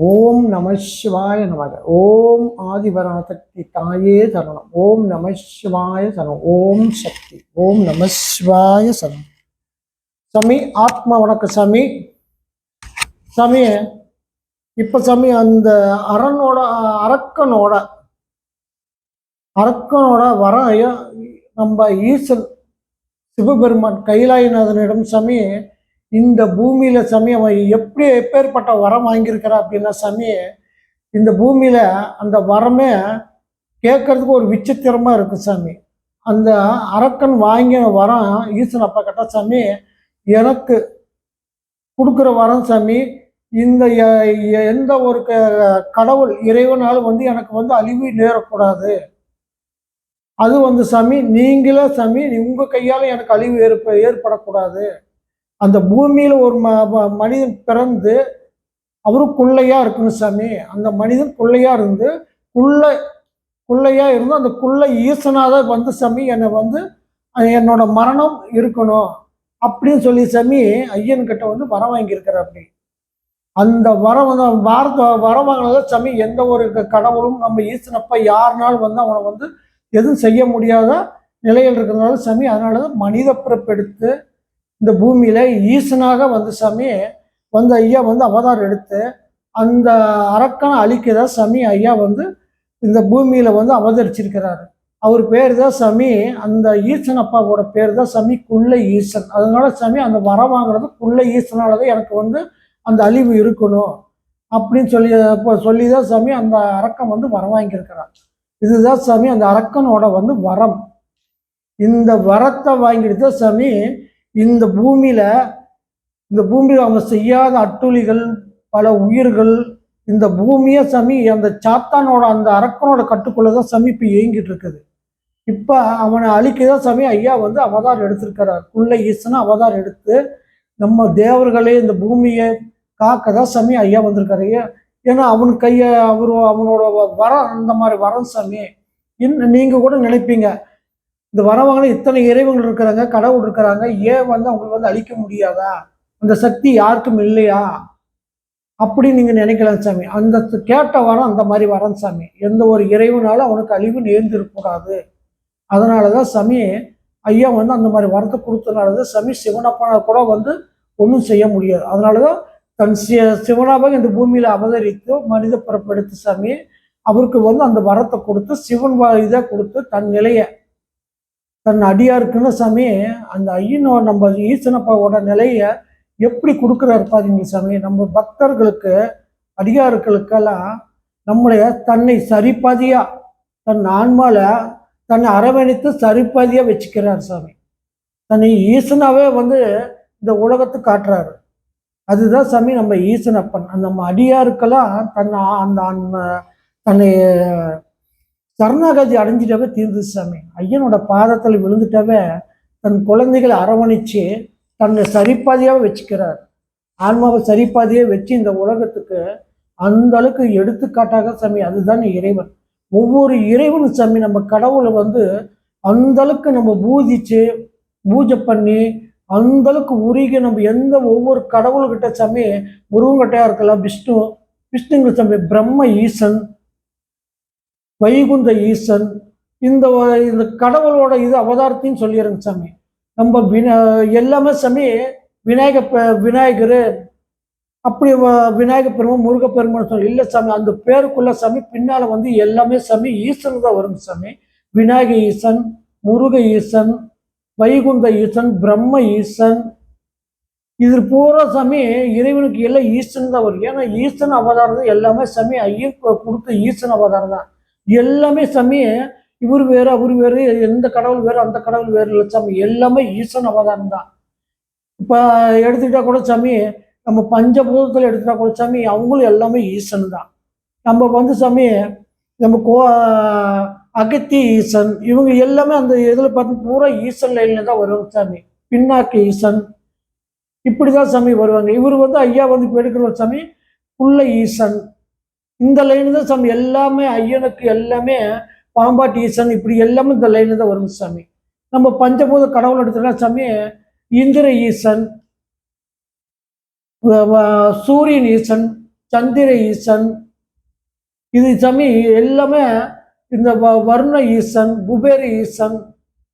ஓம் நம சிவாய நமக. ஓம் ஆதிபராசக்தி தாயே சரணம். ஓம் நம சிவாய சரணம். ஓம் சக்தி. ஓம் நம சிவாய சரணம். சாமி ஆத்மா வணக்கம் சாமி. சாமி இப்ப சாமி அந்த அரனோட அரக்கனோட அரக்கனோட வர நம்ம ஈசன் சிவபெருமான் கைலாயநாதனிடம் சாமி இந்த பூமியில சாமி அவன் எப்படி எப்பேற்பட்ட வரம் வாங்கியிருக்கிறா அப்படின்னா சாமி இந்த பூமியில அந்த வரமே கேட்கறதுக்கு ஒரு விசித்திரமா இருக்கு சாமி. அந்த அரக்கன் வாங்கின வரம் ஈசன் அப்பா கேட்டா சாமி எனக்கு கொடுக்குற வரம் சாமி இந்த எந்த ஒரு க- கடவுள் இறைவனாலும் வந்து எனக்கு வந்து அழிவு நேரக்கூடாது அது வந்து சாமி நீங்களே சாமி உங்க கையால எனக்கு அழிவு ஏற்ப ஏற்படக்கூடாது. அந்த பூமியில் ஒரு ம மனிதன் பிறந்து அவரும் குள்ளையாக இருக்கணும் சாமி. அந்த மனிதன் குள்ளையாக இருந்து குள்ளை குள்ளையாக இருந்து அந்த குள்ளை ஈசனாக தான் வந்து சாமி என்னை வந்து என்னோட மரணம் இருக்கணும் அப்படின்னு சொல்லி சாமி ஐயன் கிட்ட வந்து வரம் வாங்கியிருக்கிற அப்படி. அந்த வரம் வந்து வாரத்தை வரம் வாங்கினத சாமி எந்த ஒரு க- கடவுளும் நம்ம ஈசனப்ப யாருனாலும் வந்து அவனை வந்து எதுவும் செய்ய முடியாத நிலையில் இருக்கிறதுனால சாமி அதனால தான் மனித பிறப்பெடுத்து இந்த பூமியில ஈசனாக வந்து சாமி வந்து ஐயா வந்து அவதாரம் எடுத்து அந்த அரக்கனை அழிக்கதா சாமி ஐயா வந்து இந்த பூமியில வந்து அவதரிச்சிருக்கிறாரு. அவர் பேர் தான் சாமி அந்த ஈசன் அப்பாவோட பேர் தான் சாமி குள்ள ஈசன். அதனால சாமி அந்த வரம் வாங்குறது குள்ள ஈசனால தான் எனக்கு வந்து அந்த அழிவு இருக்கணும் அப்படின்னு சொல்லி இப்போ சொல்லி தான் சாமி அந்த அரக்கன் வந்து வரம் வாங்கியிருக்கிறார். இதுதான் சாமி அந்த அரக்கனோட வந்து வரம். இந்த வரத்தை வாங்கிட்டு தான் சாமி இந்த பூமியில் இந்த பூமியில் அவங்க செய்யாத அட்டுழிகள் பல உயிர்கள் இந்த பூமியே சமி அந்த சாத்தானோட அந்த அரக்கனோட கட்டுக்குள்ள தான் சாமி இப்போ இயங்கிட்டு இருக்குது. இப்போ அவனை அழிக்கதான் சமி ஐயா வந்து அவதாரம் எடுத்திருக்கிறார். குள்ள ஈசனை அவதாரம் எடுத்து நம்ம தேவர்களே இந்த பூமியை காக்க தான் சமி ஐயா வந்திருக்காரு. ஐயா ஏன்னா அவன் கையை அவரு அவனோட வ- வரம் அந்த மாதிரி வரம் சாமி. இன்னும் நீங்கள் கூட நினைப்பீங்க. இந்த வரவங்கள இத்தனை இறைவங்கள் இருக்கிறாங்க கடவுள் இருக்கிறாங்க ஏன் வந்து அவங்களுக்கு வந்து அழிக்க முடியாதா? அந்த சக்தி யாருக்கும் இல்லையா? அப்படின்னு நீங்க நினைக்கலாம் சாமி. அந்த கேட்ட வரம் அந்த மாதிரி வரம் சாமி. எந்த ஒரு இறைவனாலும் அவனுக்கு அழிவு நேர்ந்திருக்கக்கூடாது. அதனாலதான் சாமி ஐயா வந்து அந்த மாதிரி வரத்தை கொடுத்தனாலதான் சாமி சிவனப்பனா கூட வந்து ஒன்றும் செய்ய முடியாது. அதனாலதான் தன் சி சிவனாக இந்த பூமியில அவதரித்து மனித பிறப்பெடுத்து சாமி அவருக்கு வந்து அந்த வரத்தை கொடுத்து சிவன் வ- இதை கொடுத்து தன் நிலையை தன் அடியாருக்குன்னு சாமி அந்த ஐயனோ நம்ம ஈசனப்பாவோட நிலைய எப்படி கொடுக்குறாரு பாருங்க சாமி. நம்ம பக்தர்களுக்கு அடியார்களுக்கெல்லாம் நம்மளைய தன்னை சரிபாதியா தன் ஆன்மால தன்னை அரவணைத்து சரிபாதியா வச்சுக்கிறார் சாமி. தன்னை ஈசனாவே வந்து இந்த உலகத்தை காட்டுறாரு. அதுதான் சாமி நம்ம ஈசனப்பன். அந்த நம்ம அடியாருக்கெல்லாம் தன் அந்த தன்னை சரணாகதி அடைஞ்சிட்டவே தீர்ந்து சாமி. ஐயனோட பாதத்தில் விழுந்துட்டாவே தன் குழந்தைகளை அரவணைச்சு தன்னை சரிப்பாதியாக வச்சுக்கிறார். ஆன்மாவை சரிப்பாதியே வச்சு இந்த உலகத்துக்கு அந்த அளவுக்கு எடுத்துக்காட்டாக சாமி அதுதான் இறைவன். ஒவ்வொரு இறைவனும் சாமி நம்ம கடவுளை வந்து அந்த அளவுக்கு நம்ம பூஜிச்சு பூஜை பண்ணி அந்த அளவுக்கு உருகி நம்ம எந்த ஒவ்வொரு கடவுள்கிட்ட சாமி முருகன்கிட்டையா இருக்கலாம் விஷ்ணு விஷ்ணுங்கிற சாமி பிரம்ம ஈசன் வைகுந்த ஈசன் இந்த இந்த கடவுளோட இது அவதாரத்தையும் சொல்லிடுறேங்க சாமி. நம்ம வினா எல்லாமே சாமி விநாயக விநாயகர் அப்படி விநாயகர் விநாயக பெருமான் முருக பெருமான் சொல்லி இல்லை சாமி அந்த பேருக்குள்ள சாமி பின்னால் வந்து எல்லாமே சாமி ஈசன் தான் வரும் சாமி. விநாயக ஈசன் முருக ஈசன் வைகுந்த ஈசன் பிரம்ம ஈசன். இது பூரா சாமி இறைவனுக்கு எல்லாம் ஈசன் தான் வரும். ஏன்னா ஈசன் அவதாரம் எல்லாமே சாமி ஐயன் கொடுத்த ஈசன் அவதாரம் தான். எல்லாமே சாமி இவர் வேறு அவர் வேறு எந்த கடவுள் வேறு அந்த கடவுள் வேறு இல்லை சாமி. எல்லாமே ஈசன் அவதாரம் தான். இப்போ எடுத்துக்கிட்டா கூட சாமி நம்ம பஞ்சபூதத்தில் எடுத்துட்டா கூட சாமி அவங்களும் எல்லாமே ஈசன் தான். நம்ம வந்து சாமி நம்ம கோ அகத்தி ஈசன் இவங்க எல்லாமே அந்த இதில் பார்த்து பூரா ஈசன் லைனில் தான் வருவாங்க சாமி. பின்னாக்கு ஈசன். இப்படி தான் சாமி வருவாங்க. இவர் வந்து ஐயா வந்து இப்போ எடுக்கிற சாமி புள்ள ஈசன். இந்த லைனு தான் சாமி. எல்லாமே ஐயனுக்கு எல்லாமே பாம்பாட்டி ஈசன் இப்படி எல்லாமே இந்த லைனு தான் வரும் சாமி. நம்ம பஞ்சபூத கடவுள் எடுத்துட்டா சாமி இந்திர ஈசன் சூரியன் ஈசன் சந்திர ஈசன் இது சாமி எல்லாமே இந்த வ- வர்ண ஈசன் குபேர ஈசன்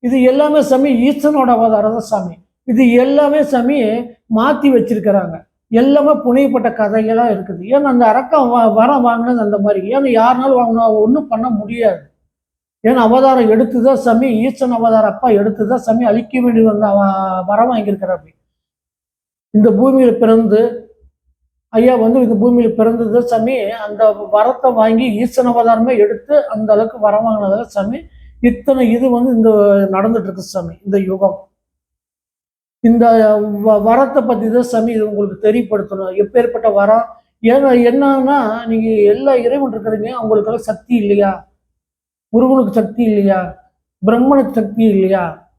இது எல்லாமே சாமி ஈசனோட அவதாரம் தான் சாமி. இது எல்லாமே சாமி மாற்றி வச்சிருக்கிறாங்க. எல்லாமே புனையப்பட்ட கதைகளாக இருக்குது. ஏன்னா அந்த அரக்கம் வ வரம் வாங்கினது அந்த மாதிரி. ஏன்னா யாருனாலும் வாங்கினா ஒன்றும் பண்ண முடியாது. ஏன்னா அவதாரம் எடுத்துதான் சமி சாமி ஈசன் அவதாரம் அப்பா எடுத்துதான் சமி அழிக்க வேண்டி வந்த அவ- வரம் வாங்கியிருக்கிறாப்படி இந்த பூமியில் பிறந்து ஐயா வந்து இந்த பூமியில் பிறந்தது சாமி அந்த வரத்தை வாங்கி ஈசன் அவதாரமே எடுத்து அந்த அளவுக்கு வரம் வாங்கினதால சாமி இத்தனை இது வந்து இந்த நடந்துட்டு இருக்கு சாமி இந்த யுகம். இந்த வ- வரத்தை பற்றி தான் சாமி இது உங்களுக்கு தெரியப்படுத்தணும். எப்பேற்பட்ட வரம்? ஏன்னா என்னன்னா நீங்கள் எல்லா இறைவன் இருக்கிறீங்க அவங்களுக்கெல்லாம் சக்தி இல்லையா? முருகனுக்கு சக்தி இல்லையா? பிரம்மனுக்கு சக்தி இல்லையா?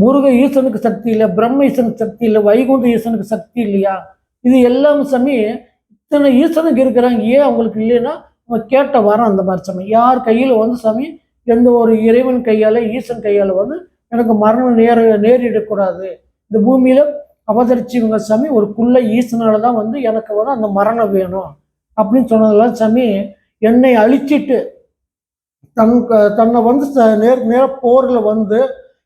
முருக ஈசனுக்கு சக்தி இல்லை பிரம்ம ஈசனுக்கு சக்தி இல்லை வைகுண்ட ஈசனுக்கு சக்தி இல்லையா? இது எல்லாம் சாமி இத்தனை ஈசனுக்கு இருக்கிறாங்க. ஏன் அவங்களுக்கு இல்லைன்னா நம்ம கேட்ட வரம் அந்த மாதிரி சாமி. யார் கையில் வந்து சாமி எந்த ஒரு இறைவன் கையால் ஈசன் கையால் வந்து எனக்கு மரணம் நேர நேரிடக்கூடாது. இந்த பூமியில அவதரிச்சவங்க சாமி ஒரு குள்ள ஈசனால தான் வந்து எனக்கு வந்து அந்த மரணம் வேணும் அப்படின்னு சொன்னதெல்லாம் சாமி என்னை அழிச்சிட்டு தன் தன்னை வந்து ச- நேர் நேர போரில் வந்து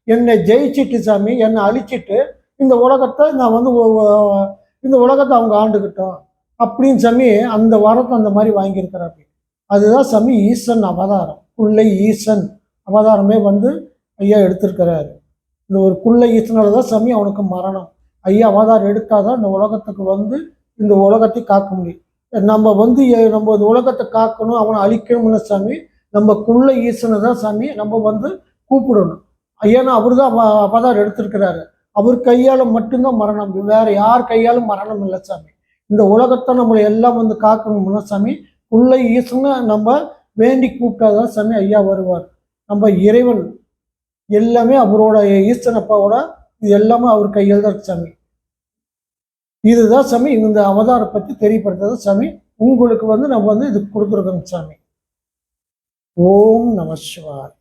என்னை ஜெயிச்சிட்டு சாமி என்னை அழிச்சிட்டு இந்த உலகத்தை நான் வந்து இந்த உலகத்தை அவங்க ஆண்டுக்கிட்டோம் அப்படின்னு சாமி அந்த வரத்தை அந்த மாதிரி வாங்கியிருக்கிறாப்பி அதுதான் சாமி ஈசன் அவதாரம். குள்ளை ஈசன் அவதாரமே வந்து ஐயா எடுத்திருக்கிறாரு. இந்த ஒரு குள்ள ஈசனால தான் சாமி அவனுக்கு மரணம். ஐயா அவதாரம் எடுத்தாதான் இந்த உலகத்துக்கு வந்து இந்த உலகத்தை காக்க முடியும். நம்ம வந்து நம்ம இந்த உலகத்தை காக்கணும் அவனை அழிக்கணும்னு சாமி நம்ம குள்ள ஈசனை தான் சாமி நம்ம வந்து கூப்பிடணும். ஐயானா அவர் தான் அவதாரம் எடுத்திருக்கிறாரு. அவர் கையால் மட்டும்தான் மரணம் வேற யார் கையாலும் மரணம் இல்லை சாமி. இந்த உலகத்தை நம்மளை எல்லாம் வந்து காக்கணும்னா சாமி உள்ள ஈசனை நம்ம வேண்டி கூப்பிட்டாதான் சாமி ஐயா வருவார். நம்ம இறைவன் எல்லாமே அவரோட ஈஸ்வரன் அப்பாவோட இது எல்லாமே அவர் கையில் தான் இருக்கு சாமி. இதுதான் சாமி இந்த அவதாரம் பற்றி தெரியப்படுத்துறது சாமி. உங்களுக்கு வந்து நம்ம வந்து இது கொடுத்துருக்கோங்க சாமி. ஓம் நம சிவாய்.